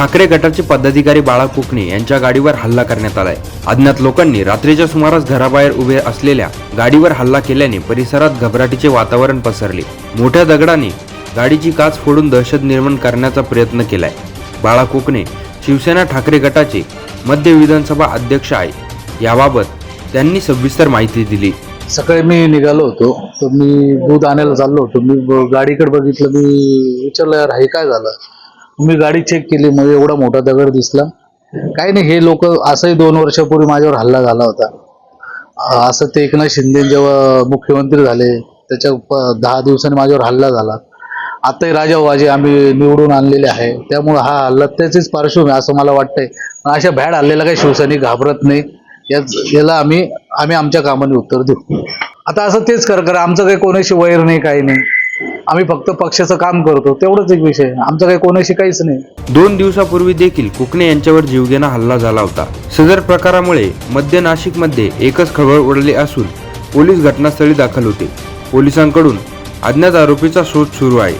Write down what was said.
ठाकरे गटाचे पदाधिकारी बाळा कोकणे यांच्या गाडीवर हल्ला करण्यात आलाय. अज्ञात लोकांनी रात्रीच्या सुमारास घराबाहेर उभे असलेल्या गाडीवर हल्ला केल्याने परिसरात घबराटीचे वातावरण पसरले. मोठ्या दगडाने गाडीची काच फोडून दहशत निर्माण करण्याचा प्रयत्न केलाय. बाळा कोकणे शिवसेना ठाकरे गटाचे मध्य विधानसभा अध्यक्ष आहे. याबाबत त्यांनी सविस्तर माहिती दिली. सकाळी मी निघालो होतो. तर मी दूध आणायला चाललो होतो. मी गाडीकडे बघितलं मी विचारलं यार हे काय झालं? मी गाडी चेक केली मग एवढा मोठा दगड दिसला. काही नाही हे लोक असंही दोन वर्षापूर्वी माझ्यावर हल्ला झाला होता. असं ते एकनाथ शिंदे जेव्हा मुख्यमंत्री झाले त्याच्या प- दहा दिवसांनी माझ्यावर हल्ला झाला. आताही राजावाजे आम्ही निवडून आणलेले आहे. त्यामुळं हा हल्ला त्याचीच पार्श्वभूमी असं मला वाटतंय. पण अशा भॅड हल्ल्याला काही शिवसैनिक घाबरत नाही याच याला आम्ही आम्ही आमच्या कामाने उत्तर देऊ. आता असं तेच कर कर. आमचं काही कोणाशी वैर नाही काही नाही. आम्ही फक्त पक्षाचं काम करतो तेवढंच एक विषय आमचं काही कोणाशी काहीच नाही. दोन दिवसापूर्वी देखील कुकणे यांच्यावर जीवघेणा हल्ला झाला होता. सदर प्रकारामुळे मध्य नाशिकमध्ये एकच खळबळ उडली असून पोलीस घटनास्थळी दाखल होते. पोलिसांकडून अज्ञात आरोपीचा शोध सुरू आहे.